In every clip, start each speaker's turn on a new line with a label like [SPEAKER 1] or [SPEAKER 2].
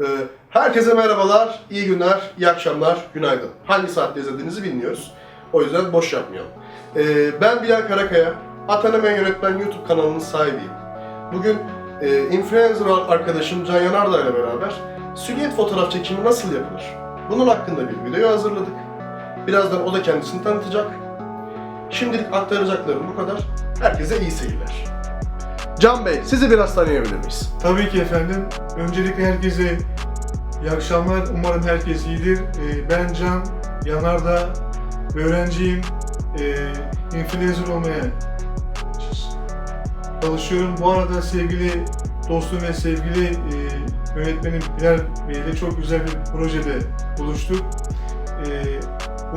[SPEAKER 1] Ee, herkese merhabalar, iyi günler, iyi akşamlar, günaydın. Hangi saatte izlediğinizi bilmiyoruz. O yüzden boş yapmayalım. Ee, ben Bilal Karakaya, Atanemen Yönetmen YouTube kanalının sahibiyim. Bugün e, influencer arkadaşım Can Yanardağ ile beraber silüet fotoğraf çekimi nasıl yapılır? Bunun hakkında bir video hazırladık. Birazdan o da kendisini tanıtacak. Şimdilik aktaracaklarım bu kadar. Herkese iyi seyirler. Can Bey, sizi biraz tanıyabilir miyiz?
[SPEAKER 2] Tabii ki efendim. Öncelikle herkese iyi akşamlar. Umarım herkes iyidir. Ee, Ben Can Yanardağ, öğrenciyim. Ee, Influencer olmaya çalışıyorum. Bu arada sevgili dostum ve sevgili e, yönetmenim Bilal Bey ile çok güzel bir projede buluştuk. Ee,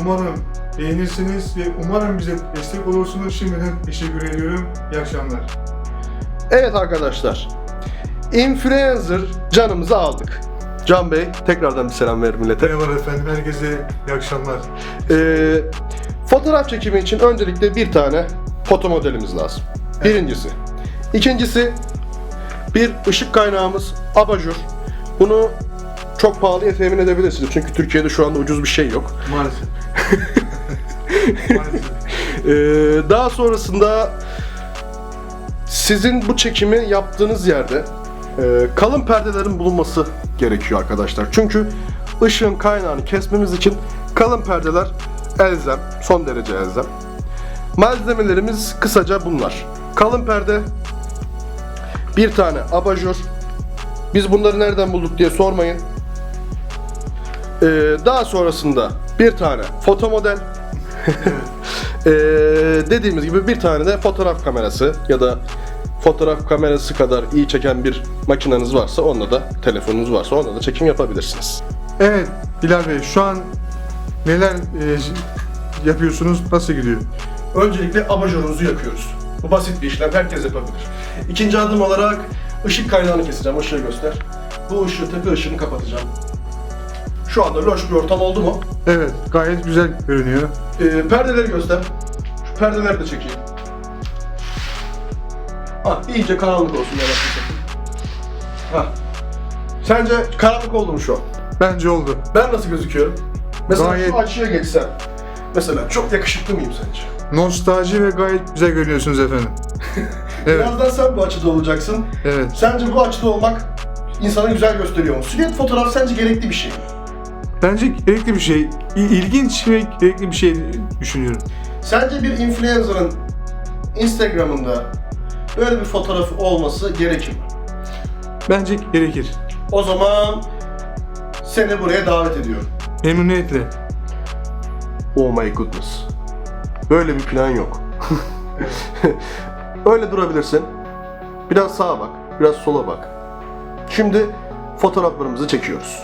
[SPEAKER 2] Umarım beğenirsiniz ve umarım bize destek olursunuz. Şimdiden teşekkür ediyorum. İyi akşamlar.
[SPEAKER 1] Evet arkadaşlar. Influencer canımızı aldık. Can Bey tekrardan bir selam verin millete.
[SPEAKER 2] Merhabalar efendim. Herkese iyi akşamlar.
[SPEAKER 1] Ee, fotoğraf çekimi için öncelikle bir tane foto modelimiz lazım. Birincisi. İkincisi bir ışık kaynağımız abajur. Bunu çok pahalıya temin edebilirsiniz çünkü Türkiye'de şu anda ucuz bir şey yok.
[SPEAKER 2] Maalesef. Maalesef.
[SPEAKER 1] Ee, daha sonrasında sizin bu çekimi yaptığınız yerde e, kalın perdelerin bulunması gerekiyor arkadaşlar. Çünkü ışığın kaynağını kesmemiz için kalın perdeler elzem, son derece elzem. Malzemelerimiz kısaca bunlar. Kalın perde, bir tane abajur. Biz bunları nereden bulduk diye sormayın. Ee, daha sonrasında bir tane foto model, ee, dediğimiz gibi bir tane de fotoğraf kamerası ya da fotoğraf kamerası kadar iyi çeken bir makineniz varsa onunla da telefonunuz varsa onunla da çekim yapabilirsiniz.
[SPEAKER 2] Evet Bilal Bey şu an neler e, yapıyorsunuz? Nasıl gidiyor?
[SPEAKER 1] Öncelikle abajurumuzu yakıyoruz. Bu basit bir işlem, herkes yapabilir. İkinci adım olarak ışık kaynağını keseceğim, ışığı göster. Bu ışığı, tepe ışığını kapatacağım. Şu anda loş bir ortam oldu mu?
[SPEAKER 2] Evet gayet güzel görünüyor.
[SPEAKER 1] Ee, perdeleri göster. Şu perdeleri de çekeyim. Ah, iyice karanlık olsun yavaş Ha. Sence karanlık oldu mu şu an?
[SPEAKER 2] Bence oldu.
[SPEAKER 1] Ben nasıl gözüküyorum? Mesela
[SPEAKER 2] Gayet-
[SPEAKER 1] şu açıya geçsem. Mesela çok yakışıklı mıyım sence?
[SPEAKER 2] Nostalji ve gayet güzel görünüyorsunuz efendim. Evet,
[SPEAKER 1] Birazdan sen bu açıda olacaksın.
[SPEAKER 2] evet.
[SPEAKER 1] Sence bu açıda olmak insanı güzel gösteriyor mu? Silüet fotoğraf sence gerekli bir şey mi?
[SPEAKER 2] Bence gerekli bir şey. İ- ilginç ve gerekli bir şey düşünüyorum.
[SPEAKER 1] Sence bir influencer'ın Instagram'ında böyle bir fotoğrafı olması gerekir mi?
[SPEAKER 2] Bence gerekir.
[SPEAKER 1] O zaman seni buraya davet ediyorum.
[SPEAKER 2] Memnuniyetle.
[SPEAKER 1] Oh my goodness. Böyle bir plan yok. Öyle durabilirsin. Biraz sağa bak, biraz sola bak. Şimdi fotoğraflarımızı çekiyoruz.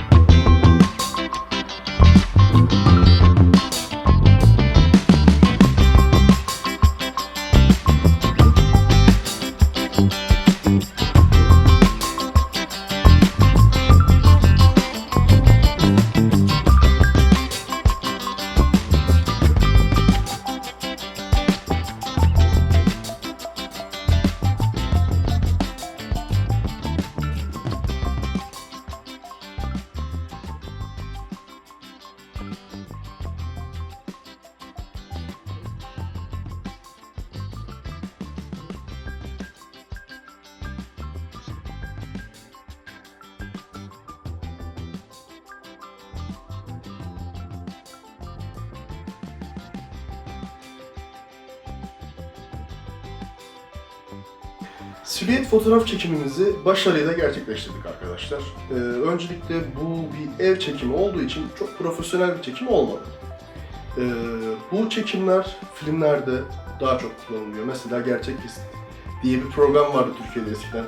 [SPEAKER 1] Silüet fotoğraf çekimimizi başarıyla gerçekleştirdik arkadaşlar. Ee, öncelikle bu bir ev çekimi olduğu için çok profesyonel bir çekim olmadı. Ee, bu çekimler filmlerde daha çok kullanılıyor. Mesela Gerçek Kesit diye bir program vardı Türkiye'de eskiden.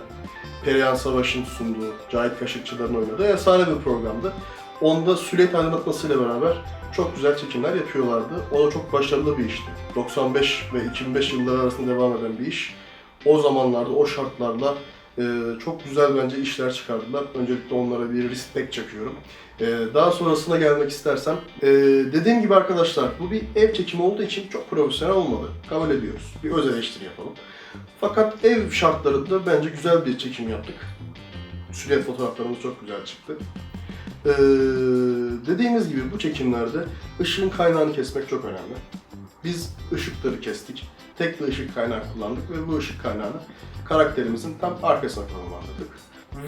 [SPEAKER 1] Perihan Savaş'ın sunduğu, Cahit Kaşıkçılar'ın oynadığı efsane bir programdı. Onda silüet aydınlatmasıyla beraber çok güzel çekimler yapıyorlardı. O da çok başarılı bir işti. 95 ve 2005 yılları arasında devam eden bir iş. O zamanlarda, o şartlarda e, çok güzel bence işler çıkardılar. Öncelikle onlara bir respect çakıyorum. E, daha sonrasına gelmek istersem, e, dediğim gibi arkadaşlar bu bir ev çekimi olduğu için çok profesyonel olmadı. Kabul ediyoruz. Bir öz eleştiri yapalım. Fakat ev şartlarında bence güzel bir çekim yaptık. Silüet fotoğraflarımız çok güzel çıktı. Ee, dediğimiz gibi bu çekimlerde ışığın kaynağını kesmek çok önemli. Biz ışıkları kestik. Tek bir ışık kaynağı kullandık ve bu ışık kaynağını karakterimizin tam arkasına konumlandırdık.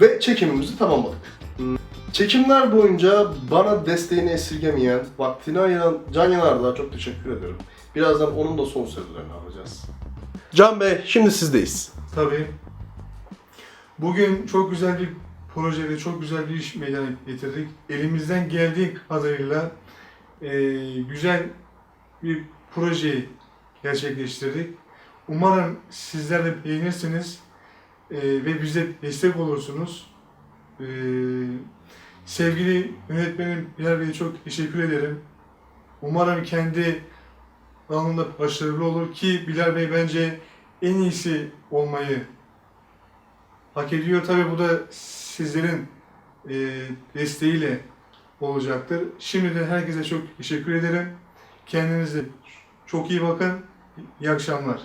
[SPEAKER 1] Ve çekimimizi tamamladık. Çekimler boyunca bana desteğini esirgemeyen, vaktini ayıran Can Yanardağ'a çok teşekkür ediyorum. Birazdan onun da son sözlerini alacağız. Can Bey, şimdi sizdeyiz.
[SPEAKER 2] Tabii. Bugün çok güzel bir proje ve çok güzel bir iş meydana getirdik. Elimizden geldiği kadarıyla e, güzel bir projeyi gerçekleştirdik. Umarım sizler de beğenirsiniz e, ve bize destek olursunuz. E, sevgili yönetmenim Bilal Bey'e çok teşekkür ederim. Umarım kendi alanında başarılı olur ki Bilal Bey bence en iyisi olmayı hak ediyor. Tabi bu da sizlerin e, desteğiyle olacaktır. Şimdiden herkese çok teşekkür ederim. Kendinize çok iyi bakın. İyi akşamlar.